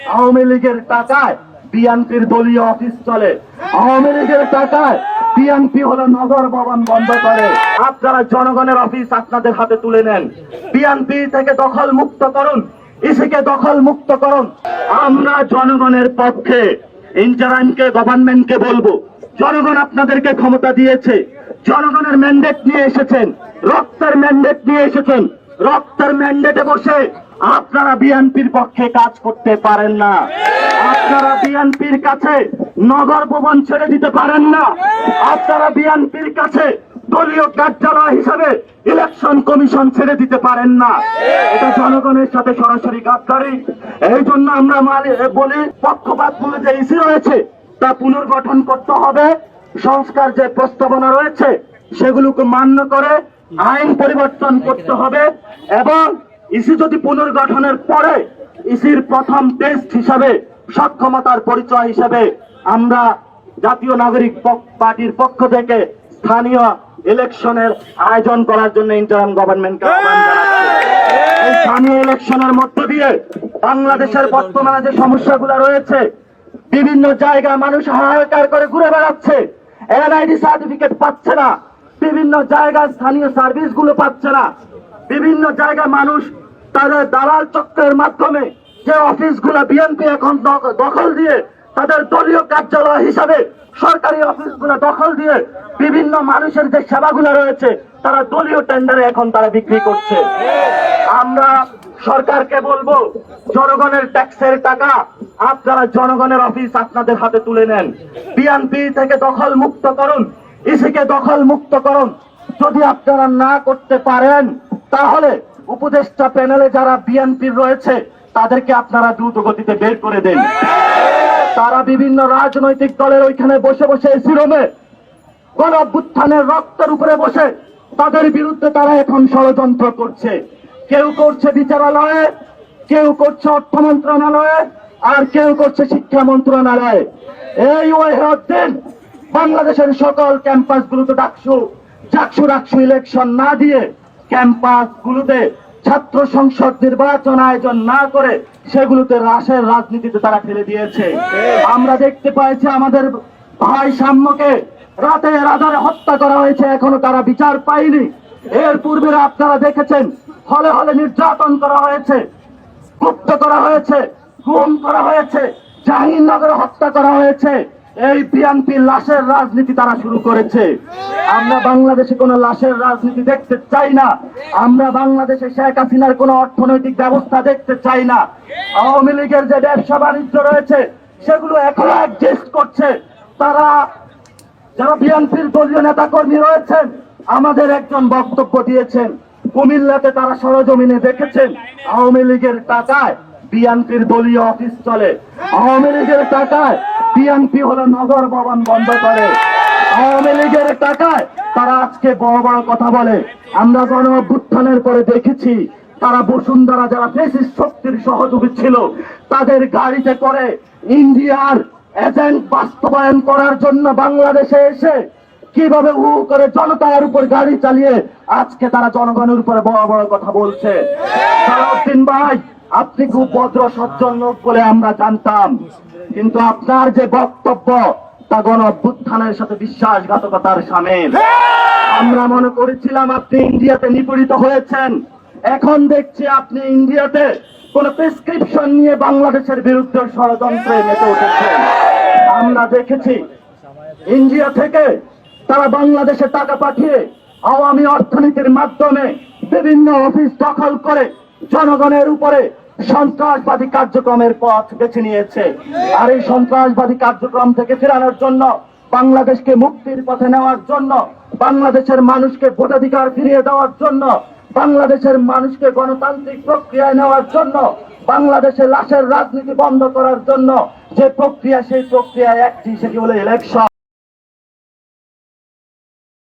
আওয়ামী লীগের টাকায় বিএনপির দলীয় অফিস চলে। আওয়ামী লীগের টাকায় বিএনপি হলো নগর ভবন বন্ধ করে। আপনারা জনগণের অফিস আপনাদের হাতে তুলে নেন। বিএনপি থেকে দখল মুক্ত করুন, ইসিকে দখল মুক্ত করুন। আমরা জনগণের পক্ষে ইন্টারাইমকে গভর্নমেন্টকে বলব, জনগণ আপনাদেরকে ক্ষমতা দিয়েছে। জনগণের ম্যান্ডেট নিয়ে এসেছেন, রক্তের ম্যান্ডেট নিয়ে এসেছেন। রক্তের ম্যান্ডেটে বসে আপনারা বিএনপির পক্ষে কাজ করতে পারেন না। আপনারা বিএনপির কাছে নগর ভবন ছেড়ে দিতে পারেন না। আপনারা বিএনপির কাছে দলীয় কার্যালয় হিসাবে ইলেকশন কমিশন ছেড়ে দিতে পারেন না। এটা জনগণের সাথে সরাসরি গাদ্দারি এই জন্য আমরা বলি, পক্ষপাত বলে যে ইসি রয়েছে, তা পুনর্গঠন করতে হবে। সংস্কার যে প্রস্তাবনা রয়েছে, সেগুলোকে মান্য করে আইন পরিবর্তন করতে হবে এবং ইসি যদি পুনর্গঠনের পরে ইসির প্রথম টেস্ট হিসাবে, সক্ষমতার পরিচয় হিসাবে আমরা জাতীয় নাগরিক পার্টির পক্ষ থেকে স্থানীয় ইলেকশনের আয়োজন করার জন্য ইন্টারাম গভর্নমেন্টকে এই স্থানীয় ইলেকশনের মধ্য দিয়ে বাংলাদেশের বর্তমানে যে সমস্যাগুলো রয়েছে, বিভিন্ন জায়গায় মানুষ হাহাকার করে ঘুরে বেড়াচ্ছে, এনআইডি সার্টিফিকেট পাচ্ছে না, বিভিন্ন জায়গায় স্থানীয় সার্ভিসগুলো পাচ্ছে না, বিভিন্ন জায়গায় মানুষ তাদের দালাল চক্রের মাধ্যমে যে অফিসগুলো বিএনপি এখন দখল দিয়ে তাদের দলীয় কার্যালয় হিসাবে সরকারি অফিসগুলো দখল দিয়ে বিভিন্ন মানুষের যে সেবাগুলো রয়েছে, তারা দলীয় টেন্ডারে এখন তারা বিক্রি করছে। আমরা সরকারকে বলব, জনগণের ট্যাক্সের টাকা আপনারা জনগণের অফিস আপনাদের হাতে তুলে নেন। বিএনপি থেকে দখল মুক্ত করুন ইসিকে দখল মুক্ত করুন। যদি আপনারা না করতে পারেন, তাহলে উপদেষ্টা প্যানেলে যারা বিএনপির রয়েছে, তাদেরকে আপনারা দ্রুত গতিতে বের করে দেন। তারা বিভিন্ন রাজনৈতিক দলের ওইখানে বসে বসে এসি রুমে গণ অভ্যুত্থানের রক্তের উপরে বসে তাদের বিরুদ্ধে তারা এখন ষড়যন্ত্র করছে। কেউ করছে বিচারালয়ে, কেউ করছে অর্থ মন্ত্রণালয়ে, আর কেউ করছে শিক্ষা মন্ত্রণালয়ে। এই ওয়াহিউদ্দিন বাংলাদেশের সকল ক্যাম্পাস গুলোতে ডাকসু চাকসু ডাকসু ইলেকশন না দিয়ে ক্যাম্পাস গুলোতে ছাত্র সংসদ নির্বাচন আয়োজন না করে সেগুলোতে রাসের রাজনীতিতে তারা ফেলে দিয়েছে। আমরা দেখতে পাইছি আমাদের ভাই সাম্যকে রাতে রাজারে হত্যা করা হয়েছে, এখনও তারা বিচার পায়নি। এর পূর্বে আপনারা দেখেছেন, হলে হলে নির্যাতন করা হয়েছে, গুপ্ত করা হয়েছে, গুম করা হয়েছে জাহাঙ্গীরনগরে হত্যা করা হয়েছে। এই বিএনপি লাশের রাজনীতি তারা শুরু করেছে। আমরা বাংলাদেশে কোনো লাশের রাজনীতি দেখতে চাই না। আমরা বাংলাদেশে শেখ হাসিনার কোনো অর্থনৈতিক ব্যবস্থা দেখতে চাই না। আওয়ামী লীগের যে ব্যবসা বাণিজ্য রয়েছে, সেগুলো এখনও অ্যাডজাস্ট করছে। তারা, যারা বিএনপির দলীয় নেতা কর্মী রয়েছেন, আমাদের একজন বক্তব্য দিয়েছেন। কুমিল্লাতে তারা সরজমিনে দেখেছেন, আওয়ামী লীগের টাকায় বিএনপির দলীয় অফিস চলে। আওয়ামী লীগের টাকায় বিএনপি হলো নগর ভবন বন্ধ করে। আওয়ামী লীগের টাকায় তারা আজকে বড় বড় কথা বলে। আমরা গণ অভ্যুত্থানের পরে দেখেছি তারা বসুন্ধরা যারা ফেসিস শক্তির সহযোগী ছিল, তাদের গাড়িতে করে ইন্ডিয়ার এজেন্ট বাস্তবায়ন করার জন্য বাংলাদেশে এসে কীভাবে হু করে জনতার উপর গাড়ি চালিয়ে আজকে তারা জনগণের উপরে বড় বড় কথা বলছে। ভাই আপনি খুব ভদ্র সজ্জন লোক বলে আমরা জানতাম। কিন্তু আপনার যে বক্তব্য তা গণ অভ্যুত্থানের সাথে বিশ্বাসঘাতকতার সামিল। আমরা মনে করেছিলাম আপনি ইন্ডিয়াতে নিপীড়িত হয়েছেন। এখন দেখছি আপনি ইন্ডিয়াতে কোন প্রেসক্রিপশন নিয়ে বাংলাদেশের বিরুদ্ধে ষড়যন্ত্রে মেতে উঠেছেন। আমরা দেখেছি ইন্ডিয়া থেকে তারা বাংলাদেশে টাকা পাঠিয়ে আওয়ামী অর্থনীতির মাধ্যমে বিভিন্ন অফিস দখল করে জনগণের উপরে সন্ত্রাসবাদী কার্যক্রমের পথ বেছে নিয়েছে। আর এই সন্ত্রাসবাদী কার্যক্রম থেকে ফেরানোর জন্য, বাংলাদেশকে মুক্তির পথে নেওয়ার জন্য, বাংলাদেশের মানুষকে ভোটাধিকার ফিরিয়ে দেওয়ার জন্য, বাংলাদেশের মানুষকে গণতান্ত্রিক প্রক্রিয়ায় নেওয়ার জন্য, বাংলাদেশে লাশের রাজনীতি বন্ধ করার জন্য যে প্রক্রিয়া, সেই প্রক্রিয়ায় একটি, সেটি হলো ইলেকশন